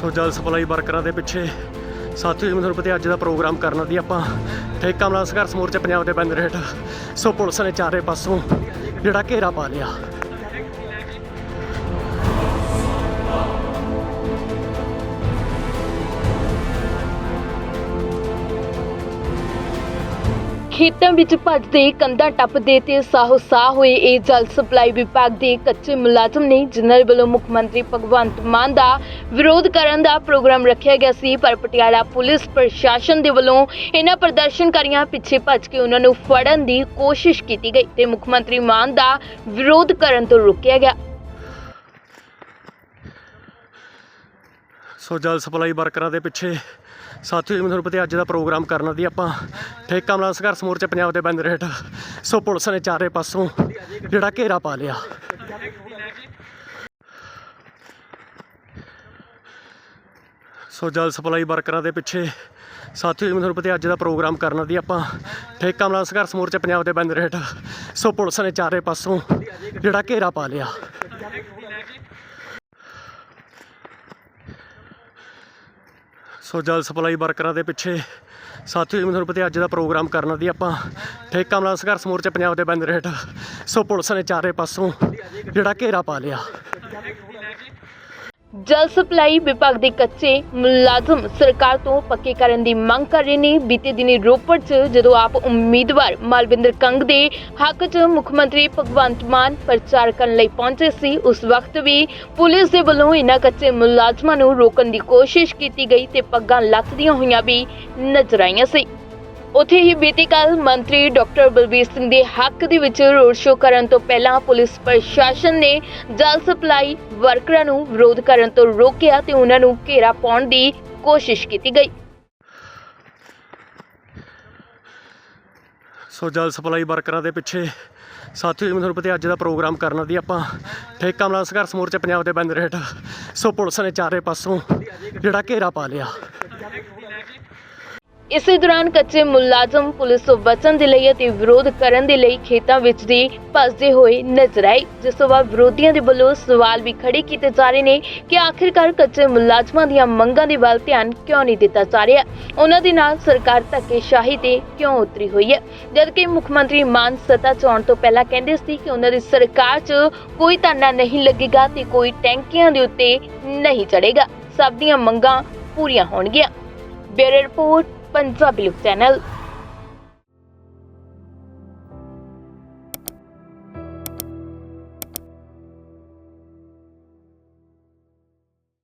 ਸੋ ਜਲ ਸਪਲਾਈ ਵਰਕਰਾਂ ਦੇ ਪਿੱਛੇ ਸਾਥੀਓ ਜਿਵੇਂ ਤੁਹਾਨੂੰ ਪਤਾ ਅੱਜ ਦਾ ਪ੍ਰੋਗਰਾਮ ਕਰਨਾ ਦੀ ਆਪਾਂ ਠੇਕਾ ਮਲਾ ਸੰਘਰਸ਼ ਮੋਰਚੇ ਪੰਜਾਬ ਦੇ ਬੈਨਰ ਹੇਠ ਸੋ ਪੁਲਿਸ ਨੇ ਚਾਰੇ ਪਾਸੋਂ ਜਿਹੜਾ ਘੇਰਾ ਪਾ ਲਿਆ। ਖੇਤਾਂ ਵਿੱਚ ਭੱਜਦੇ ਕੰਧਾਂ ਟੱਪਦੇ ਤੇ ਸਾਹੋ ਸਾਹ ਹੋਏ ਇਹ ਜਲ ਸਪਲਾਈ ਵਿਭਾਗ ਦੇ ਕੱਚੇ ਮੁਲਾਜ਼ਮ ਨੇ ਜਿਨ੍ਹਾਂ ਦੇ ਵੱਲੋਂ ਮੁੱਖ ਮੰਤਰੀ ਭਗਵੰਤ ਮਾਨ ਦਾ ਵਿਰੋਧ ਕਰਨ ਦਾ ਪ੍ਰੋਗਰਾਮ ਰੱਖਿਆ ਗਿਆ ਸੀ, ਪਰ ਪਟਿਆਲਾ ਪੁਲਿਸ ਪ੍ਰਸ਼ਾਸਨ ਦੇ ਵੱਲੋਂ ਇਹਨਾਂ ਪ੍ਰਦਰਸ਼ਨਕਾਰੀਆਂ ਪਿੱਛੇ ਭੱਜ ਕੇ ਉਹਨਾਂ ਨੂੰ ਫੜਨ ਦੀ ਕੋਸ਼ਿਸ਼ ਕੀਤੀ ਗਈ ਤੇ ਮੁੱਖ ਮੰਤਰੀ ਮਾਨ ਦਾ ਵਿਰੋਧ ਕਰਨ ਤੋਂ ਰੋਕਿਆ ਗਿਆ। ਸੋ ਜਲ ਸਪਲਾਈ ਵਰਕਰਾਂ ਦੇ ਪਿੱਛੇ ਸਾਥੀਓ ਜਿਵੇਂ ਤੁਹਾਨੂੰ ਪਤਾ ਅੱਜ ਦਾ ਪ੍ਰੋਗਰਾਮ ਕਰਨਾ ਦੀ ਆਪਾਂ ਠੇਕਾ ਮਲਾ ਸੰਘਰਸ਼ ਮੋਰਚਾ ਪੰਜਾਬ ਦੇ ਬੈਨਰ ਹੇਠ ਸੋ ਪੁਲਿਸ ਨੇ ਚਾਰੇ ਪਾਸੋਂ ਜਿਹੜਾ ਘੇਰਾ ਪਾ ਲਿਆ। ਸੋ ਜਲ ਸਪਲਾਈ ਵਰਕਰਾਂ ਦੇ ਪਿੱਛੇ ਸਾਥੀਓ ਜਿਵੇਂ ਤੁਹਾਨੂੰ ਪਤਾ ਅੱਜ ਦਾ ਪ੍ਰੋਗਰਾਮ ਕਰਨਾ ਦੀ ਆਪਾਂ ਠੇਕਾ ਮਲਾ ਸੰਘਰਸ਼ ਮੋਰਚਾ ਪੰਜਾਬ ਦੇ ਬੈਨਰ ਹੇਠ ਸੋ ਪੁਲਿਸ ਨੇ ਚਾਰੇ ਪਾਸੋਂ ਜਿਹੜਾ ਘੇਰਾ ਪਾ ਲਿਆ। ਸੋ ਜਲ ਸਪਲਾਈ ਵਰਕਰਾਂ ਦੇ ਪਿੱਛੇ ਸਾਥੀਓ ਜਿਵੇਂ ਤੁਹਾਨੂੰ ਪਤਾ ਅੱਜ ਦਾ ਪ੍ਰੋਗਰਾਮ ਕਰਨ ਦੀ ਆਪਾਂ ਠੇਕਾ ਮਲਾ ਸੰਘਰਸ਼ ਮੋਰਚੇ ਪੰਜਾਬ ਦੇ ਬੈਨਰ ਹੇਠ ਸੋ ਪੁਲਿਸ ਨੇ ਚਾਰੇ ਪਾਸੋਂ ਜਿਹੜਾ ਘੇਰਾ ਪਾ ਲਿਆ। ਜਲ ਸਪਲਾਈ ਵਿਭਾਗ ਦੇ ਕੱਚੇ ਮੁਲਾਜ਼ਮ ਸਰਕਾਰ ਤੋਂ ਪੱਕੇ ਕਰਨ ਦੀ ਮੰਗ ਕਰ ਰਹੇ ਨੇ। ਬੀਤੇ ਦਿਨੀ ਰੋਪੜ 'ਚ ਜਦੋਂ ਆਪ ਉਮੀਦਵਾਰ ਮਾਲਵਿੰਦਰ ਕੰਗ ਦੇ ਹੱਕ 'ਚ ਮੁੱਖ ਮੰਤਰੀ ਭਗਵੰਤ ਮਾਨ ਪ੍ਰਚਾਰ ਕਰਨ ਲਈ ਪਹੁੰਚੇ ਸੀ, ਉਸ ਵਕਤ ਵੀ ਪੁਲਿਸ ਦੇ ਵੱਲੋਂ ਇਹਨਾਂ ਕੱਚੇ ਮੁਲਾਜ਼ਮਾਂ ਨੂੰ ਰੋਕਣ ਦੀ ਕੋਸ਼ਿਸ਼ ਕੀਤੀ ਗਈ ਤੇ ਪੱਗਾਂ ਲੱਥਦੀਆਂ ਹੋਈਆਂ ਵੀ ਨਜ਼ਰ ਆਈਆਂ ਸੀ। ਉੱਥੇ ਹੀ ਬੀਤੀ ਕੱਲ ਮੰਤਰੀ ਡਾਕਟਰ ਬਲਬੀਰ ਸਿੰਘ ਦੇ ਹੱਕ ਦੇ ਵਿੱਚ ਰੋਡ ਸ਼ੋਅ ਕਰਨ ਤੋਂ ਪਹਿਲਾਂ ਪੁਲਿਸ ਪ੍ਰਸ਼ਾਸਨ ਨੇ ਜਲ ਸਪਲਾਈ ਵਰਕਰਾਂ ਨੂੰ ਵਿਰੋਧ ਕਰਨ ਤੋਂ ਰੋਕਿਆ ਤੇ ਉਹਨਾਂ ਨੂੰ ਘੇਰਾ ਪਾਉਣ ਦੀ ਕੋਸ਼ਿਸ਼ ਕੀਤੀ ਗਈ। ਸੋ ਜਲ ਸਪਲਾਈ ਵਰਕਰਾਂ ਦੇ ਪਿੱਛੇ ਸਾਥੀਓ, ਜਿਵੇਂ ਤੁਹਾਨੂੰ ਪਤਾ, ਅੱਜ ਦਾ ਪ੍ਰੋਗਰਾਮ ਕਰਨਾ ਦੀ ਆਪਾਂ ਠੇਕਾ ਮਲਾ ਸੰਘਰਸ਼ ਮੋਰਚਾ ਪੰਜਾਬ ਦੇ ਬੈਨਰ ਹੇਠ ਸੋ ਪੁਲਿਸ ਨੇ ਚਾਰੇ ਪਾਸੋਂ ਜਿਹੜਾ ਘੇਰਾ ਪਾ ਲਿਆ। ਇਸੇ ਦੌਰਾਨ ਕੱਚੇ ਮੁਲਾਜ਼ਮ, ਪੁਲਿਸ ਤੋਂ ਬਚਣ ਦੇ ਲਈ ਅਤੇ ਵਿਰੋਧ ਕਰਨ ਦੇ ਲਈ ਖੇਤਾਂ ਵਿੱਚ ਦੀ ਭੱਜਦੇ ਹੋਏ ਨਜ਼ਰ ਆਏ, ਜਿਸ ਤੋਂ ਬਾਅਦ ਵਿਰੋਧੀਆਂ ਦੇ ਵੱਲੋਂ ਸਵਾਲ ਵੀ ਖੜੇ ਕੀਤੇ ਜਾ ਰਹੇ ਨੇ ਕਿ ਆਖਿਰਕਾਰ ਕੱਚੇ ਮੁਲਾਜ਼ਮਾਂ ਦੀਆਂ ਮੰਗਾਂ ਦੇ ਵੱਲ ਧਿਆਨ ਕਿਉਂ ਨਹੀਂ ਦਿੱਤਾ ਜਾ ਰਿਹਾ? ਉਹਨਾਂ ਦੇ ਨਾਲ ਸਰਕਾਰ ਧੱਕੇਸ਼ਾਹੀ ਤੇ ਕਿਉਂ ਉਤਰੀ ਹੋਈ ਹੈ? ਜਦਕਿ ਮੁੱਖ ਮੰਤਰੀ ਮਾਨ ਸੱਤਾ 'ਚ ਆਉਣ ਤੋਂ ਪਹਿਲਾਂ ਕਹਿੰਦੇ ਸੀ ਕਿ ਉਹਨਾਂ ਦੀ ਸਰਕਾਰ 'ਚ ਕੋਈ ਧਰਨਾ ਨਹੀਂ ਲੱਗੇਗਾ ਤੇ ਕੋਈ ਟੈਂਕੀਆਂ ਦੇ ਉੱਤੇ ਨਹੀਂ ਚੜੇਗਾ ਸਭ ਦੀਆਂ ਮੰਗਾਂ ਪੂਰੀਆਂ ਹੋਣਗੀਆਂ। ਬਿਊਰੋ ਰਿਪੋਰਟ ਪੰਜਾਬੀ ਲੋਕ ਚੈਨਲ